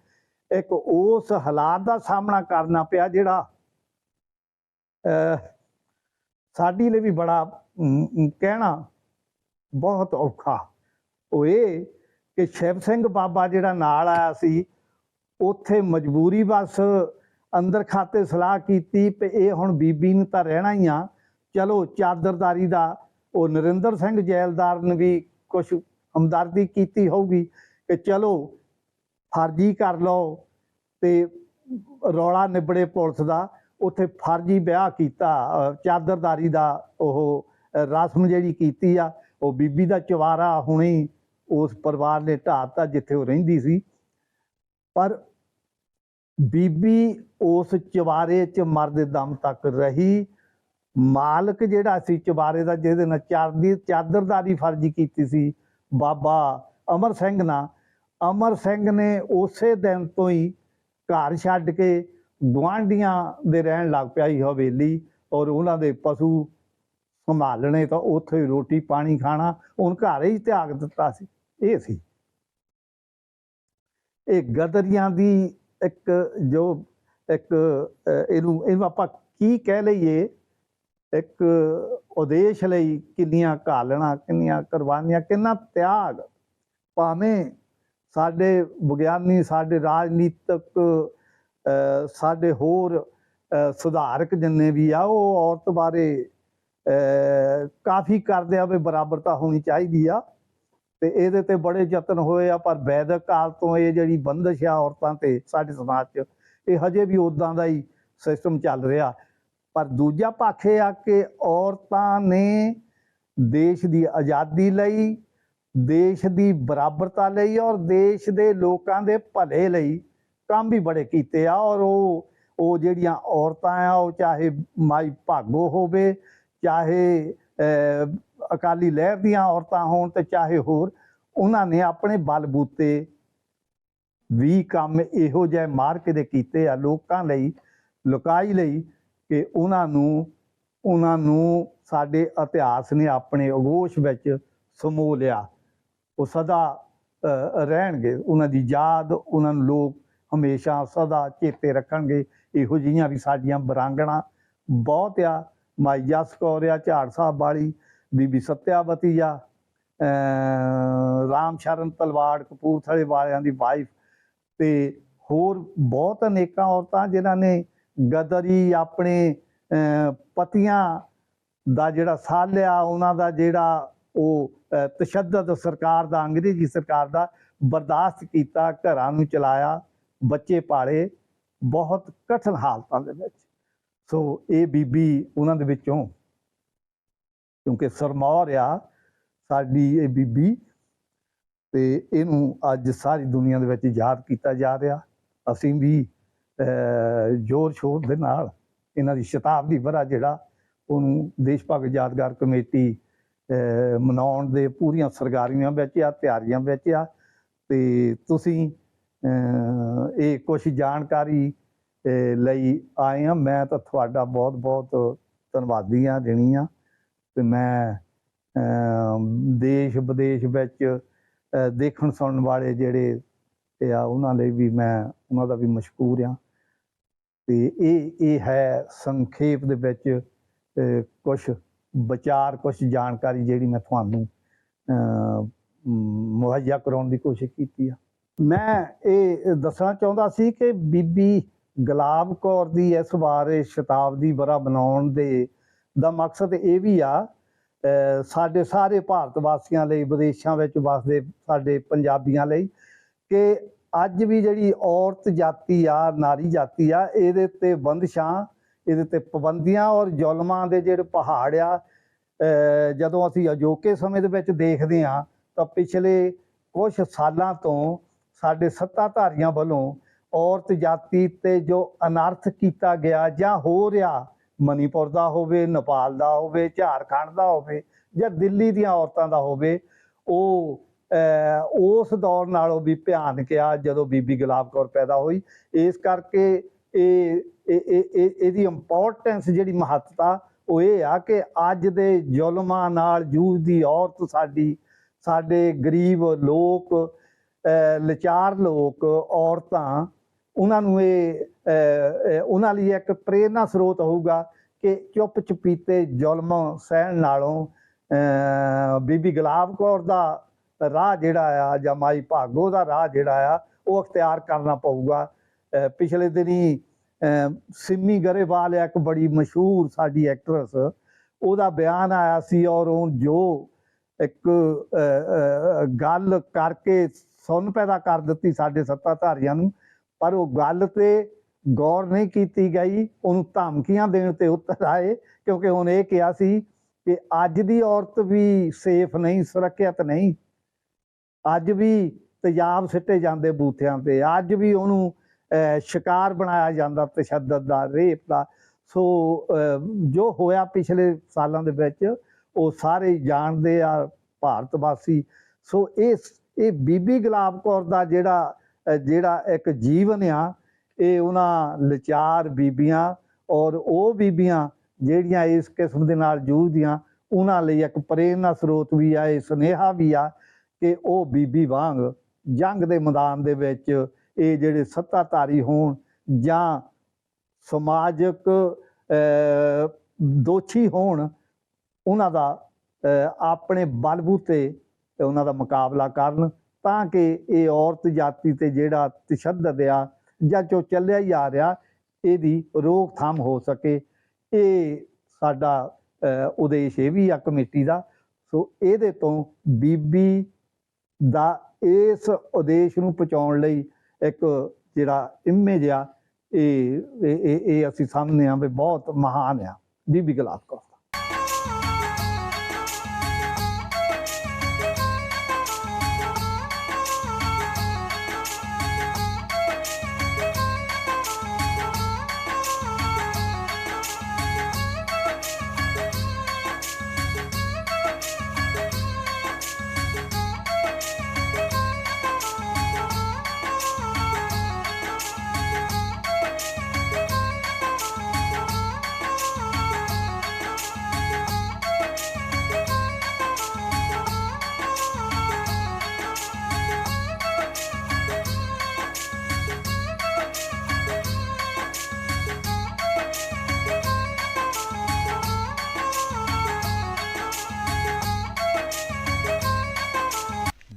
ਇੱਕ ਉਸ ਹਾਲਾਤ ਦਾ ਸਾਹਮਣਾ ਕਰਨਾ ਪਿਆ ਜਿਹੜਾ ਅਹ, ਸਾਡੀ ਲਈ ਵੀ ਬੜਾ ਕਹਿਣਾ ਬਹੁਤ ਔਖਾ। ਉਹ ਇਹ ਕਿ ਸ਼ਿਵ ਸਿੰਘ ਬਾਬਾ ਜਿਹੜਾ ਨਾਲ ਆਇਆ ਸੀ, ਉੱਥੇ ਮਜਬੂਰੀ ਬਸ ਅੰਦਰ ਖਾਤੇ ਸਲਾਹ ਕੀਤੀ ਕਿ ਇਹ ਹੁਣ ਬੀਬੀ ਨੂੰ ਤਾਂ ਰਹਿਣਾ ਹੀ ਆ। ਚਲੋ, ਚਾਦਰਦਾਰੀ ਦਾ ਉਹ ਨਰਿੰਦਰ ਸਿੰਘ ਜੈਲਦਾਰ ਨੇ ਵੀ ਕੁਝ ਹਮਦਰਦੀ ਕੀਤੀ ਹੋਊਗੀ ਕਿ ਚਲੋ, ਫਰਜ਼ੀ ਕਰ ਲਓ ਤੇ ਰੌਲਾ ਨਿਬੜੇ ਪੁਲਿਸ ਦਾ। ਉੱਥੇ ਫਰਜ਼ੀ ਵਿਆਹ ਕੀਤਾ ਚਾਦਰਦਾਰੀ ਦਾ ਉਹ ਰਸਮ ਜਿਹੜੀ ਕੀਤੀ ਆ। ਉਹ ਬੀਬੀ ਦਾ ਚਵਾਰਾ ਹੁਣੇ ਉਸ ਪਰਿਵਾਰ ਨੇ ਢਾਤਾ ਜਿੱਥੇ ਉਹ ਰਹਿੰਦੀ ਸੀ। ਪਰ ਬੀਬੀ ਉਸ ਚਵਾਰੇ 'ਚ ਮਰਦੇ ਦਮ ਤੱਕ ਰਹੀ। ਮਾਲਕ ਜਿਹੜਾ ਸੀ ਚਵਾਰੇ ਦਾ, ਜਿਹਦੇ ਨਾਲ ਚਾਰਦੀ, ਚਾਦਰਦਾਰੀ ਫਰਜ਼ੀ ਕੀਤੀ ਸੀ, ਬਾਬਾ ਅਮਰ ਸਿੰਘ ਨਾਲ। ਅਮਰ ਸਿੰਘ ਨੇ ਉਸੇ ਦਿਨ ਤੋਂ ਹੀ ਘਰ ਛੱਡ ਕੇ ਗੁਆਂਢੀਆਂ ਦੇ ਰਹਿਣ ਲੱਗ ਪਿਆ ਹੀ ਹਵੇਲੀ ਔਰ ਉਹਨਾਂ ਦੇ ਪਸ਼ੂ ਸੰਭਾਲਣੇ ਤਾਂ ਉੱਥੇ ਹੀ ਰੋਟੀ ਪਾਣੀ ਖਾਣਾ ਉਹਨ ਘਰ ਹੀ ਤਿਆਗ ਦਿੱਤਾ ਸੀ। ਇਹ ਸੀ। ਇਹ ਗਦਰੀਆਂ ਦੀ ਇੱਕ ਜੋ ਇੱਕ ਇਹਨੂੰ ਇਹਨੂੰ ਆਪਾਂ ਕੀ ਕਹਿ ਲਈਏ? ਇੱਕ ਉਦੇਸ਼ ਲਈ ਕਿੰਨੀਆਂ ਘਾਲਣਾ ਕਿੰਨੀਆਂ ਕੁਰਬਾਨੀਆਂ ਕਿੰਨਾ ਤਿਆਗ। ਭਾਵੇਂ ਸਾਡੇ ਵਿਗਿਆਨੀ ਸਾਡੇ ਰਾਜਨੀਤਿਕ ਅਹ, ਸਾਡੇ ਹੋਰ ਅਹ, ਸੁਧਾਰਕ ਜਿੰਨੇ ਵੀ ਆ ਉਹ ਔਰਤ ਬਾਰੇ ਕਾਫੀ ਕਰਦੇ ਆ ਵੀ ਬਰਾਬਰਤਾ ਹੋਣੀ ਚਾਹੀਦੀ ਆ। ਤੇ ਇਹਦੇ ਤੇ ਬੜੇ ਯਤਨ ਹੋਏ ਆ, ਪਰ ਵੈਦਿਕ ਕਾਲ ਤੋਂ ਇਹ ਜਿਹੜੀ ਬੰਦਸ਼ ਆ ਔਰਤਾਂ ਤੇ ਸਾਡੇ ਸਮਾਜ 'ਚ, ਇਹ ਹਜੇ ਵੀ ਉਦਾਂ ਦਾ ਹੀ ਸਿਸਟਮ ਚੱਲ ਰਿਹਾ। ਪਰ ਦੂਜਾ ਪੱਖ ਇਹ ਆ ਕਿ ਔਰਤਾਂ ਨੇ ਦੇਸ਼ ਦੀ ਆਜ਼ਾਦੀ ਲਈ, ਦੇਸ਼ ਦੀ ਬਰਾਬਰਤਾ ਲਈ ਔਰ ਦੇਸ਼ ਦੇ ਲੋਕਾਂ ਦੇ ਭਲੇ ਲਈ ਕੰਮ ਵੀ ਬੜੇ ਕੀਤੇ ਆ ਔਰ ਉਹ ਉਹ ਜਿਹੜੀਆਂ ਔਰਤਾਂ ਆ, ਉਹ ਚਾਹੇ ਮਾਈ ਭਾਗੋ ਹੋਵੇ ਚਾਹੇ ਅਹ, ਅਕਾਲੀ ਲਹਿਰ ਦੀਆਂ ਔਰਤਾਂ ਹੋਣ ਤੇ ਚਾਹੇ ਹੋਰ ਉਹਨਾਂ ਨੇ ਆਪਣੇ ਬਲਬੂਤੇ ਵੀ ਕੰਮ ਇਹੋ ਜਿਹੇ ਮਾਰ ਕੇ ਦੇ ਕੀਤੇ ਆ ਲੋਕਾਂ ਲਈ ਲੁਕਾਈ ਲਈ ਕਿ ਉਹਨਾਂ ਨੂੰ ਉਹਨਾਂ ਨੂੰ ਸਾਡੇ ਇਤਿਹਾਸ ਨੇ ਆਪਣੇ ਅਗੋਸ਼ ਵਿੱਚ ਸਮੋ ਲਿਆ। ਉਹ ਸਦਾ ਅਹ, ਰਹਿਣਗੇ ਉਹਨਾਂ ਦੀ ਯਾਦ ਉਹਨਾਂ ਨੂੰ ਲੋਕ ਹਮੇਸ਼ਾ ਸਦਾ ਚੇਤੇ ਰੱਖਣਗੇ। ਇਹੋ ਜਿਹੀਆਂ ਵੀ ਸਾਡੀਆਂ ਬਰਾਂਗਣਾ ਬਹੁਤ ਆ। ਮਾਈ ਜਸ ਕੌਰ ਆ, ਝਾੜ ਸਾਹਿਬ ਵਾਲੀ, ਬੀਬੀ ਸਤਿਆਵਤੀ ਆ ਰਾਮ ਸ਼ਰਨ ਤਲਵਾੜ, ਕਪੂਰਥਲੇ ਵਾਲਿਆਂ ਦੀ ਵਾਈਫ ਤੇ ਹੋਰ ਬਹੁਤ ਅਨੇਕਾਂ ਔਰਤਾਂ ਜਿਨ੍ਹਾਂ ਨੇ ਗਦਰੀ ਆਪਣੇ ਪਤੀਆਂ ਦਾ ਜਿਹੜਾ ਸਾਹ ਲਿਆ ਉਹਨਾਂ ਦਾ ਜਿਹੜਾ ਉਹ ਤਸ਼ੱਦਦ ਸਰਕਾਰ ਦਾ, ਅੰਗਰੇਜ਼ੀ ਸਰਕਾਰ ਦਾ ਬਰਦਾਸ਼ਤ ਕੀਤਾ, ਘਰਾਂ ਨੂੰ ਚਲਾਇਆ, ਬੱਚੇ ਪਾਲੇ, ਬਹੁਤ ਕਠਿਨ ਹਾਲਤਾਂ ਦੇ ਵਿੱਚ। ਸੋ ਇਹ ਬੀਬੀ ਉਹਨਾਂ ਦੇ ਵਿੱਚੋਂ, ਕਿਉਂਕਿ ਸਰਮੌਰ ਆ ਸਾਡੀ ਇਹ ਬੀਬੀ ਤੇ ਇਹਨੂੰ ਅੱਜ ਸਾਰੀ ਦੁਨੀਆ ਦੇ ਵਿੱਚ ਯਾਦ ਕੀਤਾ ਜਾ ਰਿਹਾ। ਅਸੀਂ ਵੀ ਜ਼ੋਰ ਸ਼ੋਰ ਦੇ ਨਾਲ ਇਹਨਾਂ ਦੀ ਸ਼ਤਾਬਦੀ ਵਰਾ ਜਿਹੜਾ ਉਹਨੂੰ ਦੇਸ਼ ਭਗਤ ਯਾਦਗਾਰ ਕਮੇਟੀ ਮਨਾਉਣ ਦੇ ਪੂਰੀਆਂ ਸਰਗਾਰੀਆਂ ਵਿੱਚ ਆ, ਤਿਆਰੀਆਂ ਵਿੱਚ ਆ ਤੇ ਤੁਸੀਂ ਇਹ ਕੁਝ ਜਾਣਕਾਰੀ ਲਈ ਆਏ ਹਾਂ। ਮੈਂ ਤਾਂ ਤੁਹਾਡਾ ਬਹੁਤ ਬਹੁਤ ਧੰਨਵਾਦੀ ਆ ਦੇਣੀ ਆ ਤੇ ਮੈਂ ਦੇਸ਼ ਵਿਦੇਸ਼ ਵਿੱਚ ਦੇਖਣ ਸੁਣਨ ਵਾਲੇ ਜਿਹੜੇ ਆ ਉਹਨਾਂ ਲਈ ਵੀ ਮੈਂ ਉਹਨਾਂ ਦਾ ਵੀ ਮਸ਼ਕੂਰ ਆ ਤੇ ਇਹ ਇਹ ਹੈ ਸੰਖੇਪ ਦੇ ਵਿੱਚ ਕੁਝ ਵਿਚਾਰ ਕੁਝ ਜਾਣਕਾਰੀ ਜਿਹੜੀ ਮੈਂ ਤੁਹਾਨੂੰ ਅਹ, ਮੁਹੱਈਆ ਕਰਾਉਣ ਦੀ ਕੋਸ਼ਿਸ਼ ਕੀਤੀ ਆ। ਮੈਂ ਇਹ ਦੱਸਣਾ ਚਾਹੁੰਦਾ ਸੀ ਕਿ ਬੀਬੀ ਗੁਲਾਬ ਕੌਰ ਦੀ ਇਸ ਵਾਰ ਸ਼ਤਾਬਦੀ ਵਰਾ ਬਣਾਉਣ ਦੇ ਦਾ ਮਕਸਦ ਇਹ ਵੀ ਆ ਸਾਡੇ ਸਾਰੇ ਭਾਰਤ ਵਾਸੀਆਂ ਲਈ, ਵਿਦੇਸ਼ਾਂ ਵਿੱਚ ਵਸਦੇ ਸਾਡੇ ਪੰਜਾਬੀਆਂ ਲਈ ਕਿ ਅੱਜ ਵੀ ਜਿਹੜੀ ਔਰਤ ਜਾਤੀ ਆ, ਨਾਰੀ ਜਾਤੀ ਆ, ਇਹਦੇ ਤੇ ਬੰਦਸ਼ਾਂ ਇਹਦੇ ਤੇ ਪਾਬੰਦੀਆਂ ਔਰ ਜ਼ੁਲਮਾਂ ਦੇ ਜਿਹੜੇ ਪਹਾੜ ਆ ਜਦੋਂ ਅਸੀਂ ਅਜੋਕੇ ਸਮੇਂ ਦੇ ਵਿੱਚ ਦੇਖਦੇ ਆ ਤਾਂ ਪਿਛਲੇ ਕੁਝ ਸਾਲਾਂ ਤੋਂ ਸਾਡੇ ਸੱਤਾਧਾਰੀਆਂ ਵੱਲੋਂ ਔਰਤ ਜਾਤੀ ਤੇ ਜੋ ਅਨਰਥ ਕੀਤਾ ਗਿਆ ਜਾਂ ਹੋ ਰਿਹਾ, ਮਨੀਪੁਰ ਦਾ ਹੋਵੇ, ਨੇਪਾਲ ਦਾ ਹੋਵੇ, ਝਾਰਖੰਡ ਦਾ ਹੋਵੇ ਜਾਂ ਦਿੱਲੀ ਦੀਆਂ ਔਰਤਾਂ ਦਾ ਹੋਵੇ, ਉਹ ਉਸ ਦੌਰ ਨਾਲੋਂ ਵੀ ਭਿਆਨਕ ਆ ਜਦੋਂ ਬੀਬੀ ਗੁਲਾਬ ਕੌਰ ਪੈਦਾ ਹੋਈ। ਇਸ ਕਰਕੇ ਇਹ ਇਹਦੀ ਇੰਪੋਰਟੈਂਸ ਜਿਹੜੀ ਮਹੱਤਤਾ, ਉਹ ਇਹ ਆ ਕਿ ਅੱਜ ਦੇ ਜ਼ੁਲਮਾਂ ਨਾਲ ਜੂਝਦੀ ਔਰਤ ਸਾਡੀ, ਸਾਡੇ ਗਰੀਬ ਲੋਕ ਲਚਾਰ ਲੋਕ ਔਰਤਾਂ ਉਹਨਾਂ ਨੂੰ ਇਹ ਉਹਨਾਂ ਲਈ ਇੱਕ ਪ੍ਰੇਰਨਾ ਸਰੋਤ ਹੋਊਗਾ ਕਿ ਚੁੱਪ ਚਪੀਤੇ ਜ਼ੁਲਮ ਸਹਿਣ ਨਾਲੋਂ ਬੀਬੀ ਗੁਲਾਬ ਕੌਰ ਦਾ ਰਾਹ ਜਿਹੜਾ ਆ ਜਾਂ ਮਾਈ ਭਾਗੋ ਦਾ ਰਾਹ ਜਿਹੜਾ ਆ ਉਹ ਅਖਤਿਆਰ ਕਰਨਾ ਪਊਗਾ। ਪਿਛਲੇ ਦਿਨੀ ਅਹ, ਸਿੰਮੀ ਗਰੇਵਾਲ ਇੱਕ ਬੜੀ ਮਸ਼ਹੂਰ ਸਾਡੀ ਐਕਟਰਸ ਉਹਦਾ ਬਿਆਨ ਆਇਆ ਸੀ ਔਰ ਉਹ ਜੋ ਇੱਕ ਗੱਲ ਕਰਕੇ ਸੁਣ ਪੈਦਾ ਕਰ ਦਿੱਤੀ ਸਾਡੇ ਸੱਤਾਧਾਰੀਆਂ ਨੂੰ ਪਰ ਉਹ ਗੱਲ ਤੇ ਗੌਰ ਨਹੀਂ ਕੀਤੀ ਗਈ ਉਹਨੂੰ ਧਮਕੀਆਂ ਦੇਣ ਤੇ ਉੱਤਰ ਆਏ ਕਿਉਂਕਿ ਹੁਣ ਇਹ ਕਿਹਾ ਸੀ ਕਿ ਅੱਜ ਦੀ ਔਰਤ ਵੀ ਸੇਫ ਨਹੀਂ ਸੁਰੱਖਿਅਤ ਨਹੀਂ। ਅੱਜ ਵੀ ਤੇਜ਼ਾਬ ਸਿੱਟੇ ਜਾਂਦੇ ਬੂਥਿਆਂ ਤੇ ਅੱਜ ਵੀ ਉਹਨੂੰ ਅਹ, ਸ਼ਿਕਾਰ ਬਣਾਇਆ ਜਾਂਦਾ ਤਸ਼ੱਦਦ ਦਾ ਰੇਪ ਦਾ। ਸੋ ਅਹ, ਜੋ ਹੋਇਆ ਪਿਛਲੇ ਸਾਲਾਂ ਦੇ ਵਿੱਚ ਉਹ ਸਾਰੇ ਜਾਣਦੇ ਆ ਭਾਰਤ ਵਾਸੀ। ਸੋ ਇਹ ਇਹ ਬੀਬੀ ਗੁਲਾਬ ਕੌਰ ਦਾ ਜਿਹੜਾ ਜਿਹੜਾ ਇੱਕ ਜੀਵਨ ਆ ਇਹ ਉਹਨਾਂ ਲਚਾਰ ਬੀਬੀਆਂ ਔਰ ਉਹ ਬੀਬੀਆਂ ਜਿਹੜੀਆਂ ਇਸ ਕਿਸਮ ਦੇ ਨਾਲ ਜੂਝਦੀਆਂ ਉਹਨਾਂ ਲਈ ਇੱਕ ਪ੍ਰੇਰਨਾ ਸਰੋਤ ਵੀ ਆ ਇਹ ਸੁਨੇਹਾ ਵੀ ਆ ਕਿ ਉਹ ਬੀਬੀ ਵਾਂਗ ਜੰਗ ਦੇ ਮੈਦਾਨ ਦੇ ਵਿੱਚ ਇਹ ਜਿਹੜੇ ਸੱਤਾਧਾਰੀ ਹੋਣ ਜਾਂ ਸਮਾਜਿਕ ਦੋਸ਼ੀ ਹੋਣ ਉਹਨਾਂ ਦਾ ਅਹ, ਆਪਣੇ ਬਲਬੂਤੇ ਉਹਨਾਂ ਦਾ ਮੁਕਾਬਲਾ ਕਰਨ ਤਾਂ ਕਿ ਇਹ ਔਰਤ ਜਾਤੀ ਤੇ ਜਿਹੜਾ ਤਸ਼ੱਦਦ ਆ ਜਾਂ ਜੋ ਚੱਲਿਆ ਹੀ ਆ ਰਿਹਾ, ਇਹਦੀ ਰੋਕਥਾਮ ਹੋ ਸਕੇ। ਇਹ ਸਾਡਾ ਉਦੇਸ਼ ਇਹ ਵੀ ਆ ਕਮੇਟੀ ਦਾ। ਸੋ ਇਹਦੇ ਤੋਂ ਬੀਬੀ ਦਾ ਇਸ ਉਦੇਸ਼ ਨੂੰ ਪਹੁੰਚਾਉਣ ਲਈ ਇੱਕ ਜਿਹੜਾ ਇਮੇਜ ਆ, ਇਹ ਇਹ ਅਸੀਂ ਸਾਹਮਣੇ ਆ ਵੀ ਬਹੁਤ ਮਹਾਨ ਆ। ਬੀਬੀ ਗੁਲਾਬ